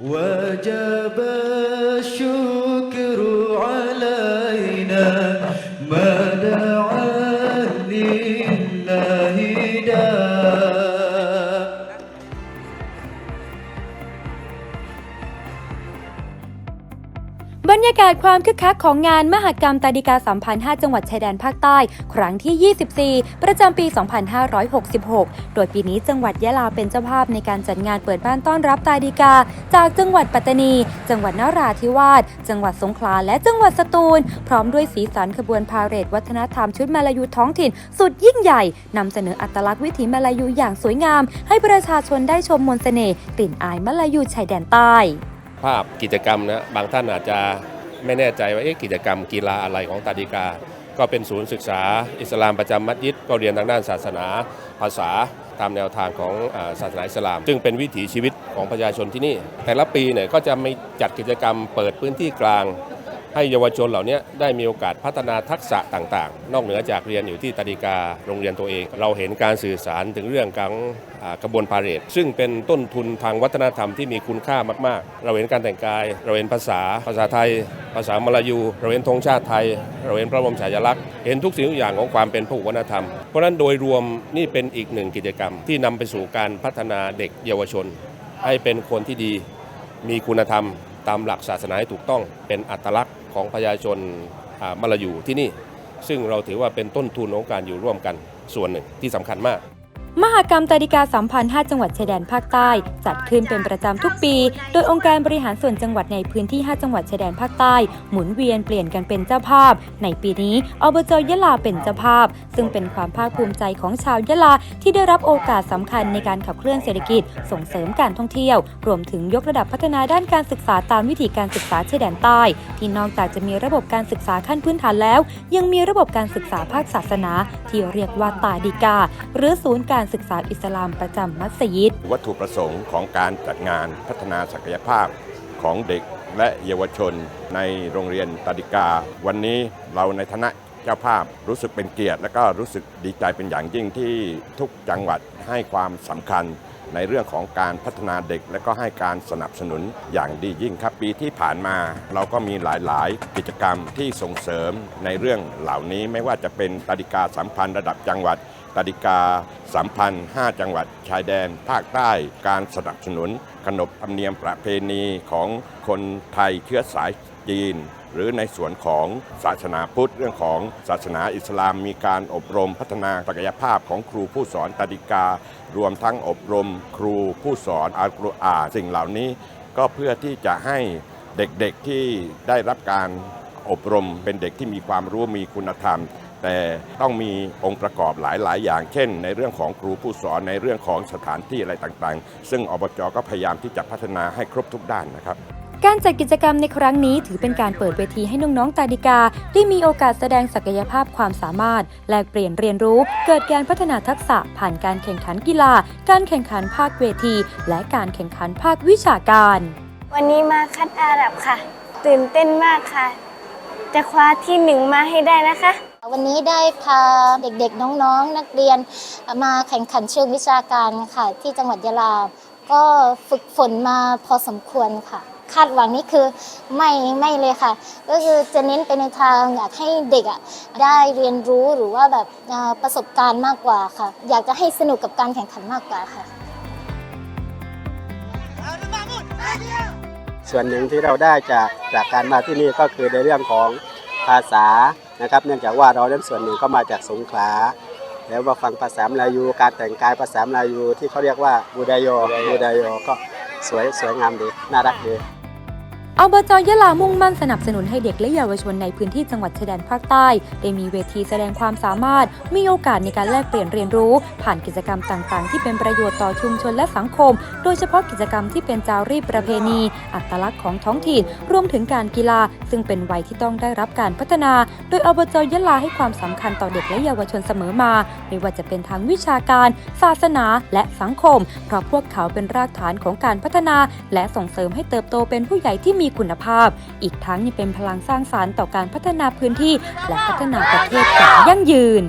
وجب บรรยากาศความคึกคักของงานมหกรรมตาดิกาสัมพันธ์5จังหวัดชายแดนภาคใต้ ครั้งที่ 24 ประจำปี 2566 โดยปีนี้จังหวัดยะลาเป็นเจ้าภาพในการจัดงานเปิดบ้านต้อนรับตาดิกา จากจังหวัดปัตตานี จังหวัดนราธิวาส จังหวัดสงขลา และจังหวัดสตูล พร้อมด้วยสีสันขบวนพาเหรดวัฒนธรรมชุดมาลายูท้องถิ่น สุดยิ่งใหญ่นำเสนออัตลักษณ์วิถีมาลายูอย่างสวยงาม ให้ประชาชนได้ชมมนต์เสน่ห์กลิ่นอายมาลายูชายแดนใต้ ภาพกิจกรรมนะบางท่านอาจจะไม่แน่ใจว่าเอ๊ะกิจกรรมกีฬาอะไรของตาดิกา ก็เป็นศูนย์ศึกษา อิสลามประจำมัสยิดก็เรียนทางด้านศาสนาภาษาตามแนวทางของศาสนาอิสลาม ซึ่งเป็นวิถีชีวิตของประชาชนที่นี่ แต่ละปีเนี่ยก็จะมีจัดกิจกรรมเปิดพื้นที่กลาง ให้เยาวชนเหล่านี้ได้มีโอกาสพัฒนาทักษะต่างๆ นอกเหนือจากเรียนอยู่ที่ตาดิกาโรงเรียนตัวเอง เราเห็นการสื่อสารถึงเรื่องของกระบวนพาเหรดซึ่งเป็นต้นทุนทางวัฒนธรรมที่มีคุณค่ามากๆ เราเห็นการแต่งกาย เราเห็นภาษาภาษาไทย ภาษามลายู เราเห็นธงชาติไทย เราเห็นพระบรมฉายาลักษณ์เห็นทุกสิ่งทุกอย่างของความเป็นพหุวัฒนธรรม เพราะฉะนั้นโดยรวมนี่เป็นอีกหนึ่งกิจกรรม ที่นำไปสู่การพัฒนาเด็กเยาวชน ให้เป็นคนที่ดีมีคุณธรรมตามหลักศาสนาให้ถูกต้องเป็นอัตลักษณ์ ของประชาชนมาลายูที่นี่ ซึ่งเราถือว่าเป็นต้นทุนของการอยู่ร่วมกันส่วนหนึ่งที่สำคัญมาก มหกรรมตาดิกาสัมพันธ์5จังหวัดชายแดนภาคใต้ จัดขึ้นเป็นประจำทุกปี โดยองค์การบริหารส่วนจังหวัดในพื้นที่ 5 จังหวัดชายแดนภาคใต้ หมุนเวียนเปลี่ยนกันเป็นเจ้าภาพ ในปีนี้อบจยะลาเป็นเจ้าภาพ ซึ่งเป็นความภาคภูมิใจของชาวยะลาที่ได้รับโอกาสสำคัญในการขับเคลื่อนเศรษฐกิจ ส่งเสริมการท่องเที่ยว รวมถึงยกระดับพัฒนาด้านการศึกษาตามวิถีการศึกษาชายแดนใต้ ที่นอกจากจะมีระบบการศึกษาขั้นพื้นฐานแล้ว ยังมีระบบการศึกษาภาคศาสนา ที่เรียกว่าตาดิกา หรือศูนย์การการศึกษาอิสลามประจำมัสยิด วัตถุประสงค์ของการจัดงานพัฒนาศักยภาพของเด็กและเยาวชนในโรงเรียนตาดิกา วันนี้เราในฐานะเจ้าภาพรู้สึกเป็นเกียรติ และก็รู้สึกดีใจเป็นอย่างยิ่งที่ทุกจังหวัดให้ความสำคัญในเรื่องของการพัฒนาเด็ก และก็ให้การสนับสนุนอย่างดียิ่งครับ ปีที่ผ่านมา เราก็มีหลาย ๆ กิจกรรมที่ส่งเสริมในเรื่องเหล่านี้ไม่ว่าจะเป็นตาดิกาสัมพันธ์ระดับจังหวัด ตดิกาสัมพันธ์ 5 จังหวัดชายแดน ภาคใต้ การสนับสนุน ขนบธรรมเนียมประเพณีของคนไทยเชื้อสายจีน หรือในส่วนของศาสนาพุทธเรื่องของศาสนาอิสลาม มีการอบรมพัฒนาศักยภาพของครูผู้สอนตาดิกา รวมทั้งอบรมครูผู้สอนอัลกุรอานสิ่งเหล่านี้ ก็เพื่อที่จะให้เด็กๆที่ได้รับการอบรมเป็นเด็กที่มีความรู้มีคุณธรรม แต่ต้องมีองค์ประกอบหลาย ๆ อย่าง เช่น ในเรื่องของครูผู้สอนในเรื่องของสถานที่อะไรต่างๆ ซึ่งอบจก็พยายามที่จะพัฒนาให้ครบทุกด้านนะครับ การจัดกิจกรรมในครั้งนี้ถือเป็นการเปิดเวทีให้น้องๆตาดิกา ได้มีโอกาสแสดงศักยภาพความสามารถ แลกเปลี่ยนเรียนรู้ เกิดการพัฒนาทักษะผ่านการแข่งขันกีฬา การแข่งขันภาคเวที และการแข่งขันภาควิชาการ วันนี้มาคัดอาหรับค่ะ ตื่นเต้นมากค่ะ จะคว้าที่หนึ่งมาให้ได้นะคะ วันนี้ได้พาเด็กๆ น้องๆ นักเรียนมาแข่งขันเชิงวิชาการค่ะ ที่จังหวัดยะลา ก็ฝึกฝนมาพอสมควรค่ะ คาดหวังนี่คือไม่ไม่เลยค่ะ ก็คือจะเน้นไปในทางอยากให้เด็กอะได้เรียนรู้หรือว่าแบบประสบการณ์มากกว่าค่ะ อยากจะให้สนุกกับการแข่งขันมากกว่าค่ะส่วนหนึ่งที่เราได้จากจากการมาที่นี่ก็คือในเรื่องของภาษา นะครับ เนื่องจากว่าเรานั้นส่วนหนึ่งก็มาจากสงขลา แล้วมาฟังภาษามลายูการแต่งกายภาษามลายูที่เขาเรียกว่าบูดายโยบูดายโยก็สวยสวยงามดีน่ารักดี อบจยะลามุ่งมั่นสนับสนุนให้เด็กและเยาวชนในพื้นที่จังหวัดชายแดนภาคใต้ ได้มีเวทีแสดงความสามารถ มีโอกาสในการแลกเปลี่ยนเรียนรู้ ผ่านกิจกรรมต่างๆ ที่เป็นประโยชน์ต่อชุมชนและสังคม โดยเฉพาะกิจกรรมที่เป็นจารีตประเพณี อัตลักษณ์ของท้องถิ่น รวมถึงการกีฬา ซึ่งเป็นวัยที่ต้องได้รับการพัฒนา โดยอบจยะลาให้ความสำคัญต่อเด็กและเยาวชนเสมอมา ไม่ว่าจะเป็นทางวิชาการ ศาสนา และสังคม เพราะพวกเขาเป็นรากฐานของการพัฒนา และส่งเสริมให้เติบโตเป็นผู้ใหญ่ที่มีมีคุณภาพ อีกทั้งยังเป็นพลังสร้างสารรค์ต่อการพัฒนาพื้นที่ และพัฒนาประเทศอย่างยั่งยืน